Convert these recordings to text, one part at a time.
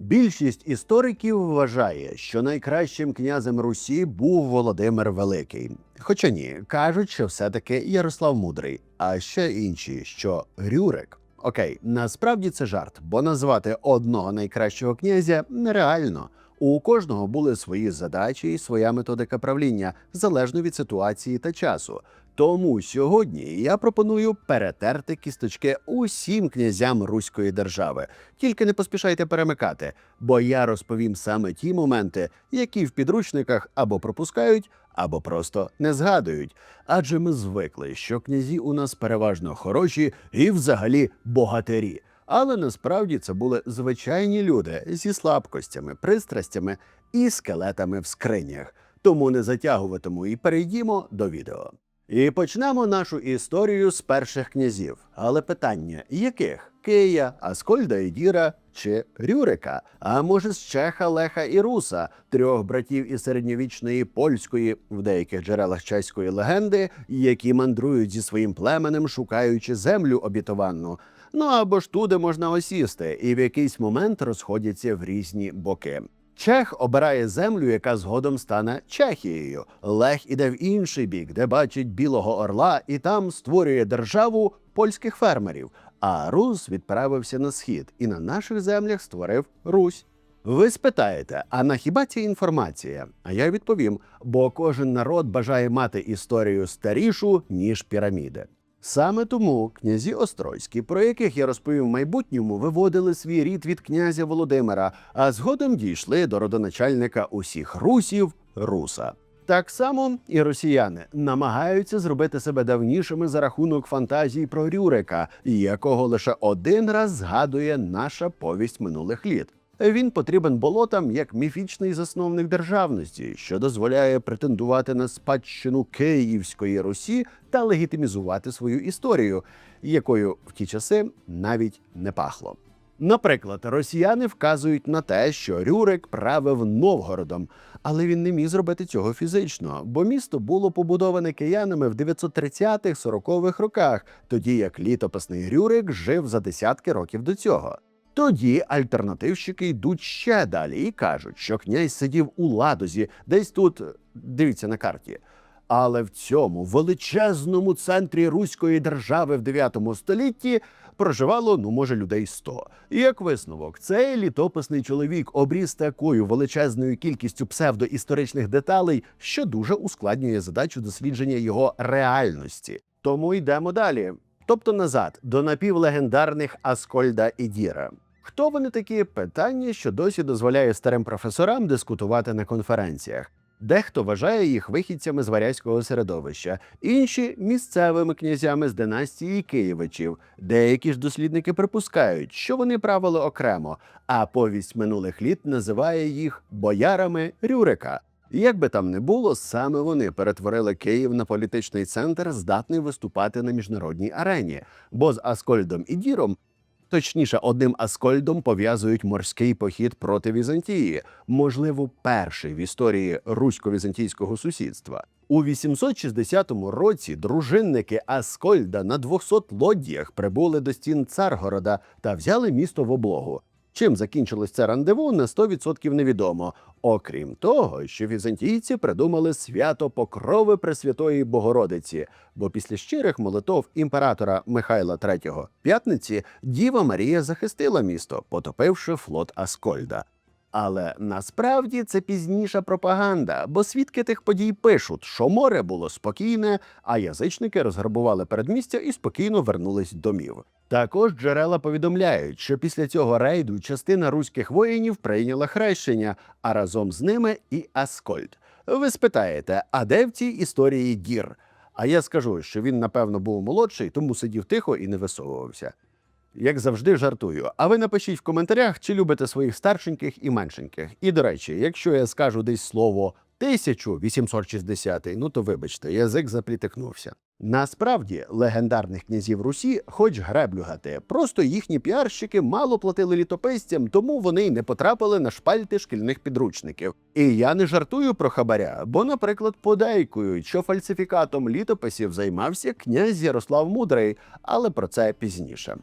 Більшість істориків вважає, що найкращим князем Русі був Володимир Великий. Хоча ні, кажуть, що все-таки Ярослав Мудрий, а ще інші, що Рюрик. Окей, насправді це жарт, бо назвати одного найкращого князя нереально. У кожного були свої задачі і своя методика правління, залежно від ситуації та часу. Тому сьогодні я пропоную перетерти кісточки усім князям Руської держави. Тільки не поспішайте перемикати, бо я розповім саме ті моменти, які в підручниках або пропускають, або просто не згадують. Адже ми звикли, що князі у нас переважно хороші і взагалі богатирі. Але насправді це були звичайні люди зі слабкостями, пристрастями і скелетами в скринях. Тому не затягуватиму і перейдімо до відео. І почнемо нашу історію з перших князів. Але питання яких? Кия, Аскольда і Діра чи Рюрика? А може з Чеха, Леха і Руса, трьох братів із середньовічної польської, в деяких джерелах чеської легенди, які мандрують зі своїм племенем, шукаючи землю обітованну. Ну або ж туди можна осісти, і в якийсь момент розходяться в різні боки. Чех обирає землю, яка згодом стане Чехією. Лех іде в інший бік, де бачить білого орла, і там створює державу польських фермерів. А Рус відправився на схід і на наших землях створив Русь. Ви спитаєте, а на хіба ця інформація? А я відповім: бо кожен народ бажає мати історію старішу ніж піраміди. Саме тому князі Острозькі, про яких я розповім в майбутньому, виводили свій рід від князя Володимира, а згодом дійшли до родоначальника усіх русів Руса. Так само і росіяни намагаються зробити себе давнішими за рахунок фантазій про Рюрика, якого лише один раз згадує наша повість минулих літ. Він потрібен болотам як міфічний засновник державності, що дозволяє претендувати на спадщину Київської Русі та легітимізувати свою історію, якою в ті часи навіть не пахло. Наприклад, росіяни вказують на те, що Рюрик правив Новгородом, але він не міг зробити цього фізично, бо місто було побудоване киянами в 930-40-х роках, тоді як літописний Рюрик жив за десятки років до цього. Тоді альтернативщики йдуть ще далі і кажуть, що князь сидів у ладозі, десь тут дивіться на карті. Але в цьому величезному центрі руської держави в 9 столітті проживало, ну може, людей 100. І як висновок, цей літописний чоловік обріз такою величезною кількістю псевдоісторичних деталей, що дуже ускладнює задачу дослідження його реальності. Тому йдемо далі. Тобто назад до напівлегендарних Аскольда і Діра. Хто вони такі питання, що досі дозволяє старим професорам дискутувати на конференціях? Дехто вважає їх вихідцями з варязького середовища, інші місцевими князями з династії Києвичів. Деякі ж дослідники припускають, що вони правили окремо, а повість минулих літ називає їх боярами Рюрика. Як би там не було, саме вони перетворили Київ на політичний центр, здатний виступати на міжнародній арені. Бо з Аскольдом і Діром, точніше, одним Аскольдом пов'язують морський похід проти Візантії, можливо, перший в історії русько-візантійського сусідства. У 860 році дружинники Аскольда на 200 лодіях прибули до стін Царгорода та взяли місто в облогу. Чим закінчилось це рандеву, на 100% невідомо. Окрім того, що візантійці придумали свято покрови Пресвятої Богородиці, бо після щирих молитов імператора Михайла III п'ятниці Діва Марія захистила місто, потопивши флот Аскольда. Але насправді це пізніша пропаганда, бо свідки тих подій пишуть, що море було спокійне, а язичники розграбували передмістя і спокійно вернулись домів. Також джерела повідомляють, що після цього рейду частина руських воїнів прийняла хрещення, а разом з ними і Аскольд. Ви спитаєте, а де в цій історії дір? А я скажу, що він, напевно, був молодший, тому сидів тихо і не висовувався. Як завжди, жартую. А ви напишіть в коментарях, чи любите своїх старшеньких і меншеньких. І до речі, якщо я скажу десь слово 1860, ну то вибачте, язик заплітикнувся. Насправді легендарних князів Русі, хоч греблю гати, просто їхні піарщики мало платили літописцям, тому вони й не потрапили на шпальти шкільних підручників. І я не жартую про хабаря, бо, наприклад, подейкують, що фальсифікатом літописів займався князь Ярослав Мудрий, але про це пізніше.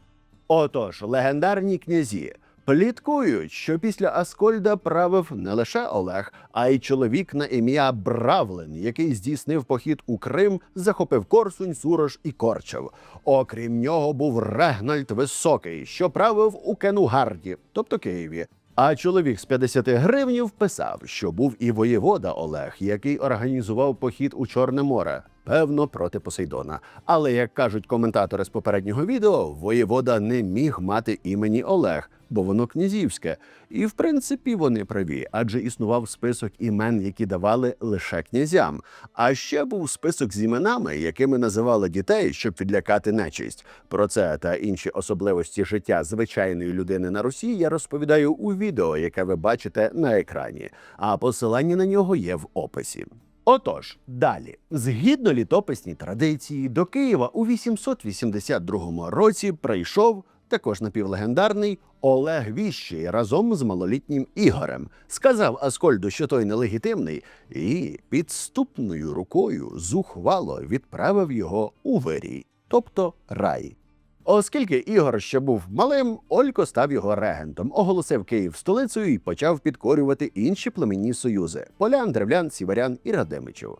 Отож, легендарні князі. Пліткують, що після Аскольда правив не лише Олег, а й чоловік на ім'я Бравлен, який здійснив похід у Крим, захопив Корсунь, Сурош і Корчев. Окрім нього був Регнальд Високий, що правив у Кенугарді, тобто Києві. А чоловік з 50 гривнів писав, що був і воєвода Олег, який організував похід у Чорне море, певно, проти Посейдона. Але як кажуть коментатори з попереднього відео, воєвода не міг мати імені Олег, бо воно князівське. І в принципі вони праві, адже існував список імен, які давали лише князям. А ще був список з іменами, якими називали дітей, щоб відлякати нечисть. Про це та інші особливості життя звичайної людини на Русі я розповідаю у відео, яке ви бачите на екрані. А посилання на нього є в описі. Отож, далі, згідно літописній традиції, до Києва у 882 році прийшов також напівлегендарний Олег Віщий разом з малолітнім Ігорем. Сказав Аскольду, що той нелегітимний, і підступною рукою зухвало відправив його у вирій, тобто рай. Оскільки Ігор ще був малим, Олько став його регентом, оголосив Київ столицею і почав підкорювати інші племені союзи полян, древлян, сіверян і радимичів.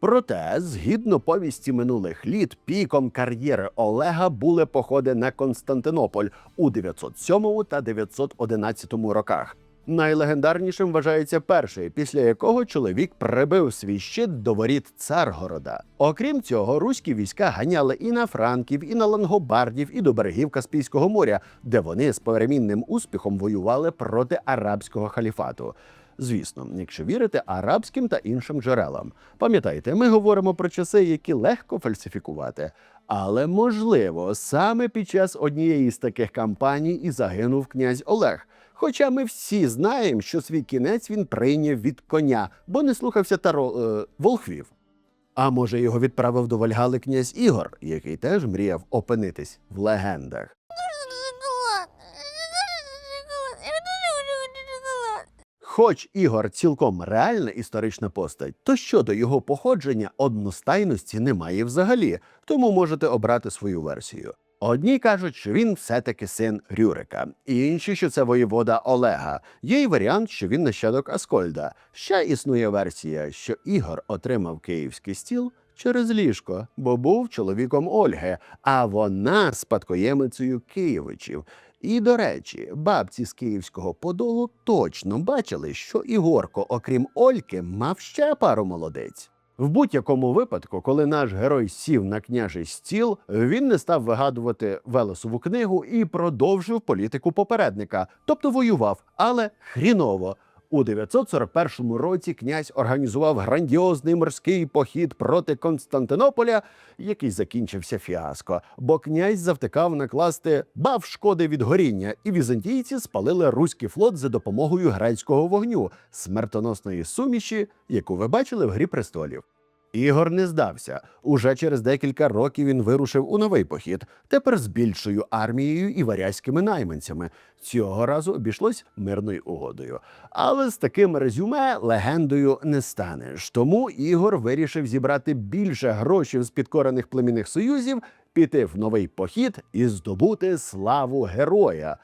Проте, згідно повісті минулих літ, піком кар'єри Олега були походи на Константинополь у 907 та 911 роках. Найлегендарнішим вважається перший, після якого чоловік прибив свій щит до воріт Царгорода. Окрім цього, руські війська ганяли і на франків, і на лангобардів, і до берегів Каспійського моря, де вони з перемінним успіхом воювали проти арабського халіфату. Звісно, якщо вірити арабським та іншим джерелам. Пам'ятайте, ми говоримо про часи, які легко фальсифікувати. Але можливо, саме під час однієї з таких кампаній і загинув князь Олег. Хоча ми всі знаємо, що свій кінець він прийняв від коня, бо не слухався таро е, волхвів. А може, його відправив до Вальгали князь Ігор, який теж мріяв опинитись в легендах. Хоч Ігор цілком реальна історична постать, то щодо його походження одностайності немає взагалі, тому можете обрати свою версію. Одні кажуть, що він все-таки син Рюрика, інші, що це воєвода Олега. Є й варіант, що він нащадок Аскольда. Ще існує версія, що Ігор отримав київський стіл через ліжко, бо був чоловіком Ольги, а вона спадкоємицею Києвичів. І, до речі, бабці з київського подолу точно бачили, що Ігорко, окрім Ольки, мав ще пару молодець. В будь-якому випадку, коли наш герой сів на княжий стіл, він не став вигадувати Велесову книгу і продовжив політику попередника, тобто воював, але хріново. У 941 році князь організував грандіозний морський похід проти Константинополя, який закінчився фіаско, бо князь завтикав накласти бав шкоди від горіння, і візантійці спалили руський флот за допомогою грецького вогню, смертоносної суміші, яку ви бачили в грі престолів. Ігор не здався. Уже через декілька років він вирушив у новий похід, тепер з більшою армією і варязькими найманцями. Цього разу обійшлось мирною угодою. Але з таким резюме легендою не станеш. Тому Ігор вирішив зібрати більше грошей з підкорених племінних союзів, піти в новий похід і здобути славу героя.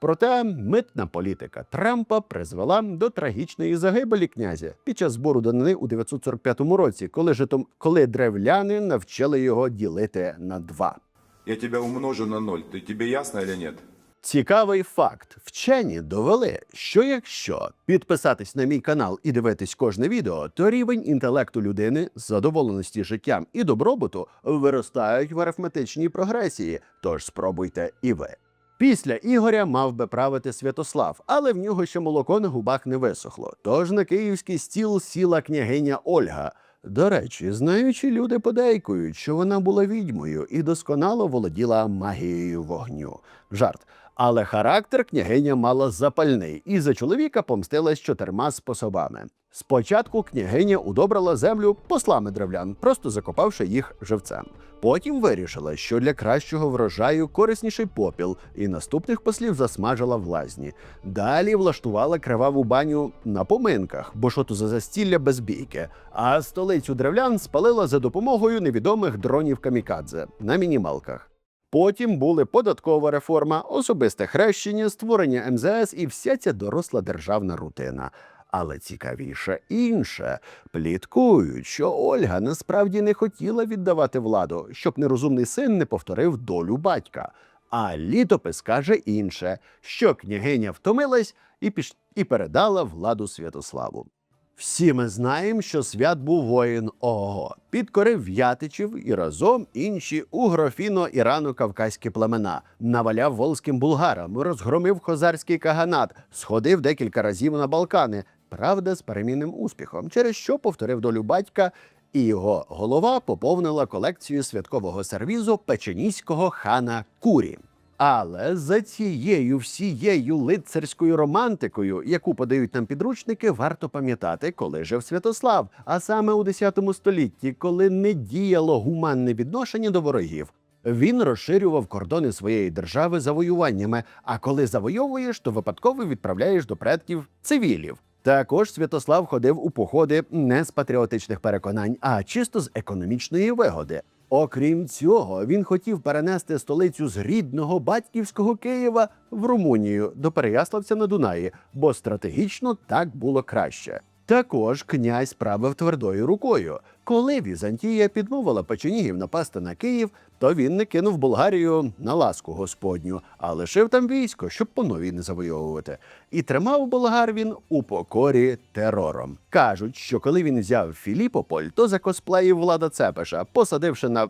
Проте митна політика Трампа призвела до трагічної загибелі князя під час збору данини у 945 році, коли житом, коли древляни навчили його ділити на два. Я тебя умножу на ноль. Ты тебе ясно или нет? Цікавий факт: вчені довели, що якщо підписатись на мій канал і дивитись кожне відео, то рівень інтелекту людини, задоволеності життям і добробуту виростають в арифметичній прогресії. Тож спробуйте і ви. Після Ігоря мав би правити Святослав, але в нього ще молоко на губах не висохло. Тож на київський стіл сіла княгиня Ольга. До речі, знаючи люди подейкують, що вона була відьмою і досконало володіла магією вогню. Жарт. Але характер княгиня мала запальний і за чоловіка помстилась чотирма способами. Спочатку княгиня удобрила землю послами древлян, просто закопавши їх живцем. Потім вирішила, що для кращого врожаю корисніший попіл, і наступних послів засмажила в лазні. Далі влаштувала криваву баню на поминках, бо що то за застілля без бійки. А столицю древлян спалила за допомогою невідомих дронів камікадзе на мінімалках. Потім були податкова реформа, особисте хрещення, створення МЗС і вся ця доросла державна рутина. Але цікавіше інше. Пліткують, що Ольга насправді не хотіла віддавати владу, щоб нерозумний син не повторив долю батька. А літопис каже інше, що княгиня втомилась і піш... і передала владу Святославу. Всі ми знаємо, що свят був воїн ого, підкорив в'ятичів і разом інші угрофіно-ірано-кавказькі племена, наваляв волзьким булгарам, розгромив хозарський каганат, сходив декілька разів на Балкани, правда, з перемінним успіхом, через що повторив долю батька, і його голова поповнила колекцію святкового сервізу печеніського хана Курі. Але за цією всією лицарською романтикою, яку подають нам підручники, варто пам'ятати, коли жив Святослав, а саме у X столітті, коли не діяло гуманне відношення до ворогів. Він розширював кордони своєї держави завоюваннями. А коли завойовуєш, то випадково відправляєш до предків цивілів. Також Святослав ходив у походи не з патріотичних переконань, а чисто з економічної вигоди. Окрім цього, він хотів перенести столицю з рідного батьківського Києва в Румунію до Переяславця на Дунаї, бо стратегічно так було краще. Також князь правив твердою рукою. Коли Візантія підмовила печенігів напасти на Київ, то він не кинув Болгарію на ласку господню, а лишив там військо, щоб по новій не завойовувати. І тримав болгар він у покорі терором. Кажуть, що коли він взяв Філіпополь, то закосплеїв влада Цепеша, посадивши на.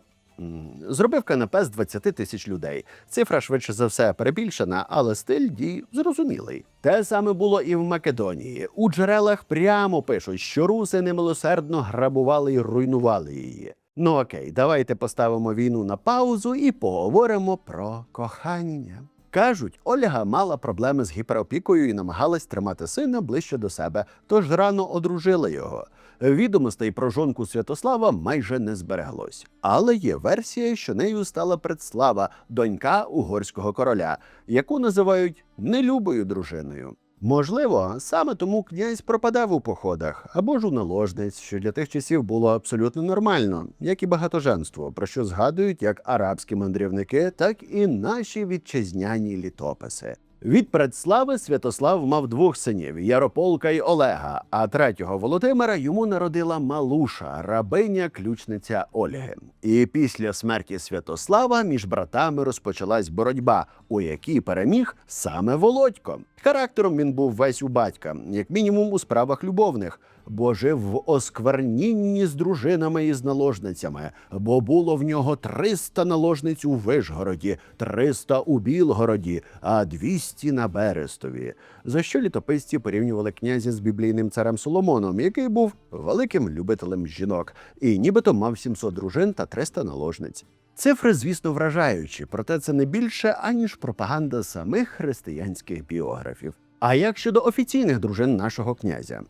Зробив канапе з 20 тисяч людей. Цифра швидше за все перебільшена, але стиль дій зрозумілий. Те саме було і в Македонії. У джерелах прямо пишуть, що руси немилосердно грабували і руйнували її. Ну окей, давайте поставимо війну на паузу і поговоримо про кохання. Кажуть, Ольга мала проблеми з гіперопікою і намагалась тримати сина ближче до себе, тож рано одружила його. Відомостей про жонку Святослава майже не збереглось. Але є версія, що нею стала предслава, донька угорського короля, яку називають нелюбою дружиною. Можливо, саме тому князь пропадав у походах або ж у наложниць, що для тих часів було абсолютно нормально, як і багатоженство, про що згадують як арабські мандрівники, так і наші вітчизняні літописи. Від предслави Святослав мав двох синів Ярополка й Олега, а третього Володимира йому народила Малуша, рабиня ключниця Ольги. І після смерті Святослава між братами розпочалась боротьба, у якій переміг саме Володько. Характером він був весь у батька, як мінімум у справах любовних, бо жив в осквернінні з дружинами і з наложницями, бо було в нього 300 наложниць у Вишгороді, 300 у Білгороді, а 200 на Берестові. За що літописці порівнювали князя з біблійним царем Соломоном, який був великим любителем жінок, і нібито мав 700 дружин та 300 наложниць. Цифри, звісно, вражаючі, проте це не більше аніж пропаганда самих християнських біографів. А як щодо офіційних дружин нашого князя?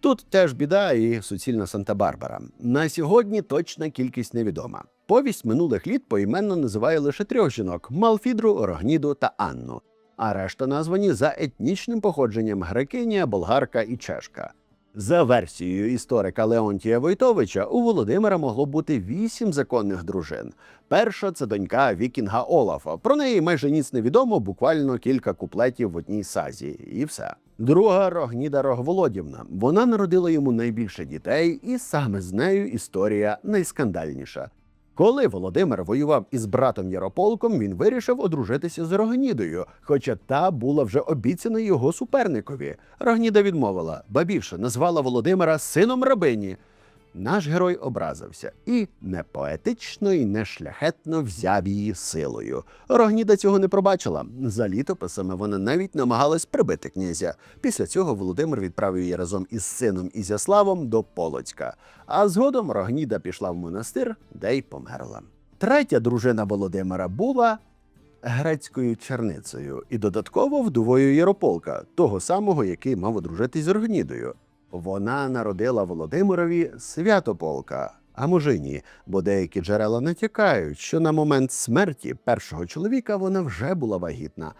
Тут теж біда і суцільна Санта-Барбара. На сьогодні точна кількість невідома. Повість минулих літ поіменно називає лише трьох жінок: Малфідру, Рогніду та Анну. А решта названі за етнічним походженням грекиня, болгарка і чешка. За версією історика Леонтія Войтовича, у Володимира могло бути вісім законних дружин. Перша це донька Вікінга Олафа. Про неї майже ніц не відомо, буквально кілька куплетів в одній сазі, і все. Друга Рогніда Рогволодівна. Вона народила йому найбільше дітей, і саме з нею історія найскандальніша. Коли Володимир воював із братом Ярополком, він вирішив одружитися з Рогнідою, хоча та була вже обіцяна його суперникові. Рогніда відмовила, ба більше назвала Володимира сином рабині. Наш герой образився і не поетично і не шляхетно взяв її силою. Рогніда цього не пробачила. За літописами вона навіть намагалась прибити князя. Після цього Володимир відправив її разом із сином Ізяславом до Полоцька. А згодом Рогніда пішла в монастир, де й померла. Третя дружина Володимира була грецькою черницею і додатково вдовою Ярополка, того самого, який мав одружитись з Рогнідою. Вона народила Володимирові Святополка, а може ні, бо деякі джерела натякають, що на момент смерті першого чоловіка вона вже була вагітна.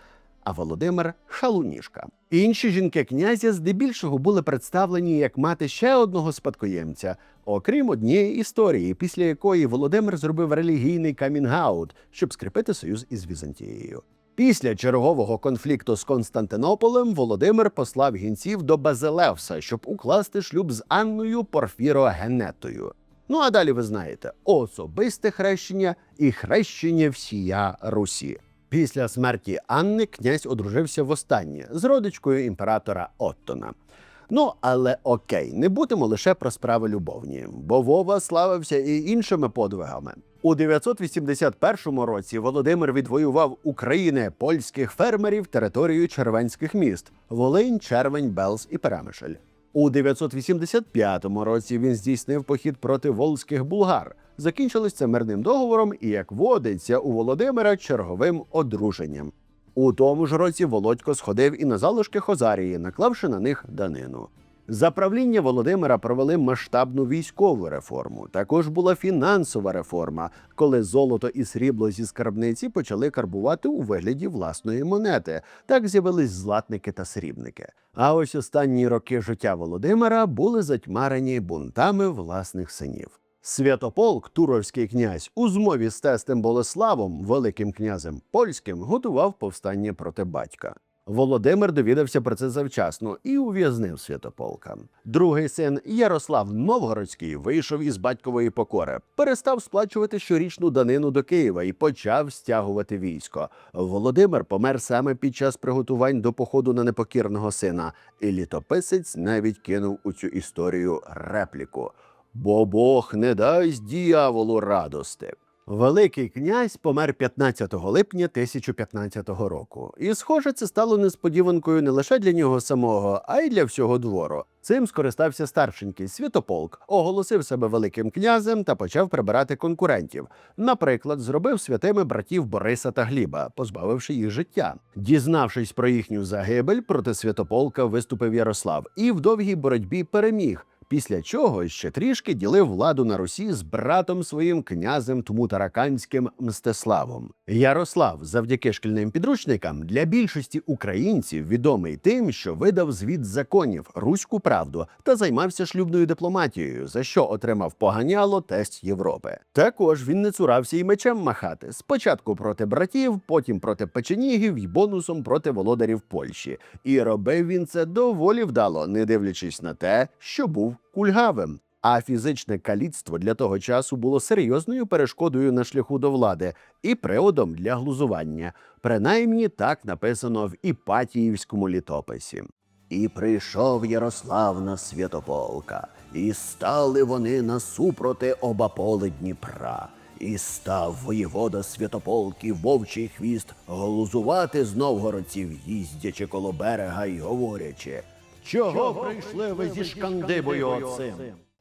а Володимир шалуніжка. Інші жінки князя здебільшого були представлені як мати ще одного спадкоємця, окрім однієї історії, після якої Володимир зробив релігійний камінгаут, щоб скріпити союз із Візантією. Після чергового конфлікту з Константинополем Володимир послав гінців до Базилевса, щоб укласти шлюб з Анною Порфірогенетою. Ну а далі ви знаєте особисте хрещення і хрещення всія Русі. Після смерті Анни князь одружився востаннє з родичкою імператора Оттона. Ну, але окей, не будемо лише про справи любовні, бо Вова славився і іншими подвигами. У 981 році Володимир відвоював України польських фермерів територію червенських міст Волинь, Червень, Белз і Перемишль. У 985 році він здійснив похід проти волзьких булгар. Закінчилось це мирним договором і, як водиться, у Володимира черговим одруженням. У тому ж році Володько сходив і на залишки Хозарії, наклавши на них данину. За правління Володимира провели масштабну військову реформу. Також була фінансова реформа, коли золото і срібло зі скарбниці почали карбувати у вигляді власної монети. Так з'явились златники та срібники. А ось останні роки життя Володимира були затьмарені бунтами власних синів. Святополк, туровський князь, у змові з тестем Болеславом, великим князем польським, готував повстання проти батька. Володимир довідався про це завчасно і ув'язнив святополка. Другий син Ярослав Новгородський вийшов із батькової покори, перестав сплачувати щорічну данину до Києва і почав стягувати військо. Володимир помер саме під час приготувань до походу на непокірного сина, і літописець навіть кинув у цю історію репліку. Бо Бог не дасть діяволу радости. Великий князь помер 15 липня 1015 року, і, схоже, це стало несподіванкою не лише для нього самого, а й для всього двору. Цим скористався старшенький святополк, оголосив себе великим князем та почав прибирати конкурентів. Наприклад, зробив святими братів Бориса та Гліба, позбавивши їх життя. Дізнавшись про їхню загибель, проти святополка виступив Ярослав і в довгій боротьбі переміг. Після чого ще трішки ділив владу на Русі з братом своїм князем Тмутараканським Мстиславом. Ярослав, завдяки шкільним підручникам, для більшості українців відомий тим, що видав звіт законів руську правду та займався шлюбною дипломатією, за що отримав поганяло тесть Європи. Також він не цурався і мечем махати спочатку проти братів, потім проти печенігів і бонусом проти володарів Польщі. І робив він це доволі вдало, не дивлячись на те, що був кульгавим. А фізичне каліцтво для того часу було серйозною перешкодою на шляху до влади і приводом для глузування. Принаймні так написано в Іпатіївському літописі. І прийшов Ярослав на святополка, і стали вони насупроти оба поле Дніпра. І став воєвода святополків вовчий хвіст глузувати з новгородців, їздячи коло берега й говорячи. Чого прийшли ви зі шкандибою оцим?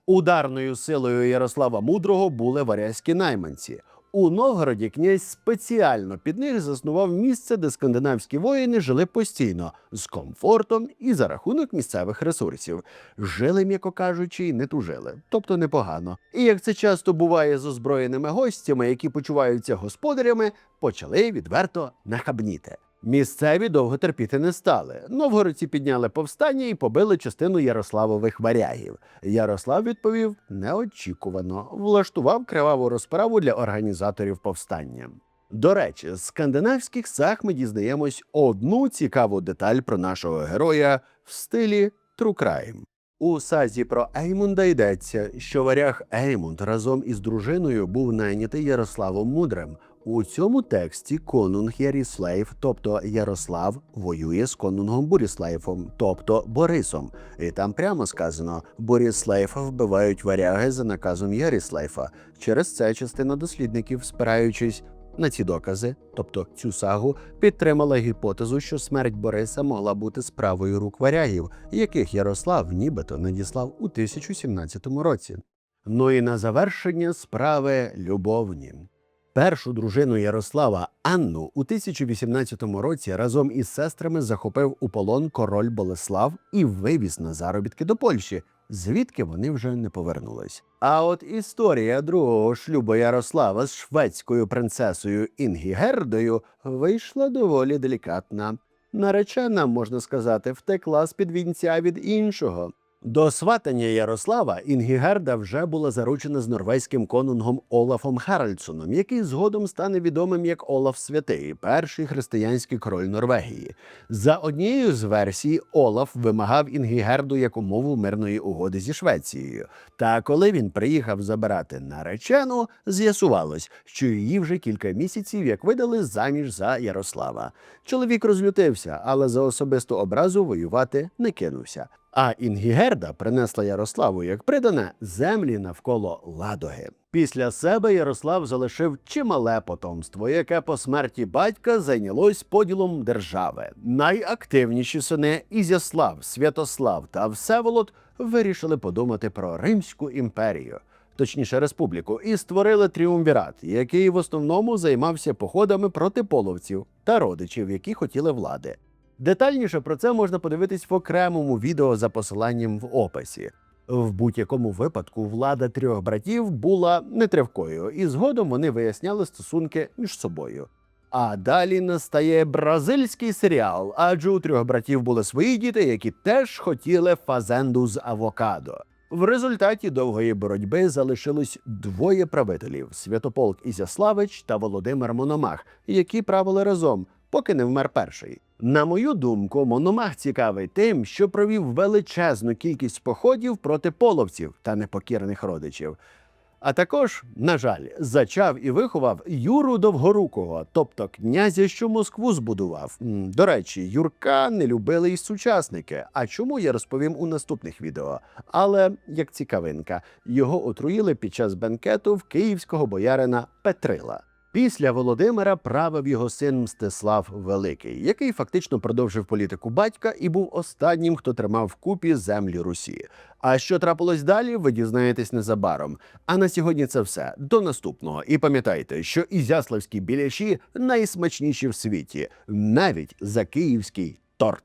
Ударною силою Ярослава Мудрого були варязькі найманці. У Новгороді князь спеціально під них заснував місце, де скандинавські воїни жили постійно з комфортом і за рахунок місцевих ресурсів. Жили, м'яко кажучи, і не тужили, тобто непогано. І як це часто буває з озброєними гостями, які почуваються господарями, почали відверто нахабніти. Місцеві довго терпіти не стали. Новгородці підняли повстання і побили частину Ярославових варягів. Ярослав відповів неочікувано, влаштував криваву розправу для організаторів повстання. До речі, з скандинавських саг ми дізнаємось одну цікаву деталь про нашого героя в стилі Crime. У сазі про Еймунда йдеться, що варяг Еймунд разом із дружиною був найнятий Ярославом Мудрим. У цьому тексті конунг Яріслейф, тобто Ярослав, воює з конунгом Боріслейфом, тобто Борисом. І там прямо сказано: Боріслейфа вбивають варяги за наказом Яріслейфа. Через це частина дослідників, спираючись на ці докази, тобто цю сагу, підтримала гіпотезу, що смерть Бориса могла бути справою рук варягів, яких Ярослав нібито надіслав у 1017 році. Ну і на завершення справи любовні. Першу дружину Ярослава Анну у 1018 році разом із сестрами захопив у полон король Болеслав і вивіз на заробітки до Польщі, звідки вони вже не повернулись. А от історія другого шлюбу Ярослава з шведською принцесою Інгігердою вийшла доволі делікатна. Наречена, можна сказати, втекла з під вінця від іншого. До сватання Ярослава Інгігерда вже була заручена з норвезьким конунгом Олафом Харальдсоном, який згодом стане відомим як Олаф Святий, перший християнський король Норвегії. За однією з версій, Олаф вимагав Інгігерду як умову мирної угоди зі Швецією. Та коли він приїхав забирати наречену, з'ясувалось, що її вже кілька місяців як видали заміж за Ярослава. Чоловік розлютився, але за особисту образу воювати не кинувся. А Інгігерда принесла Ярославу як придане землі навколо Ладоги. Після себе Ярослав залишив чимале потомство, яке по смерті батька зайнялось поділом держави. Найактивніші сини Ізяслав, Святослав та Всеволод вирішили подумати про Римську імперію. Точніше, республіку, і створили тріумвірат, який в основному займався походами проти половців та родичів, які хотіли влади. Детальніше про це можна подивитись в окремому відео за посиланням в описі. В будь-якому випадку влада трьох братів була нетривкою, і згодом вони виясняли стосунки між собою. А далі настає бразильський серіал, адже у трьох братів були свої діти, які теж хотіли фазенду з авокадо. В результаті довгої боротьби залишилось двоє правителів: Святополк Ізяславич та Володимир Мономах, які правили разом, поки не вмер перший. На мою думку, Мономах цікавий тим, що провів величезну кількість походів проти половців та непокірних родичів. А також, на жаль, зачав і виховав Юру Довгорукого, тобто князя, що Москву збудував. До речі, Юрка не любили й сучасники. А чому я розповім у наступних відео. Але як цікавинка, його отруїли під час бенкету в київського боярина Петрила. Після Володимира правив його син Мстислав Великий, який фактично продовжив політику батька і був останнім, хто тримав вкупі землі Русі. А що трапилось далі, ви дізнаєтесь незабаром. А на сьогодні це все. До наступного. І пам'ятайте, що ізяславські біляші найсмачніші в світі, навіть за київський торт.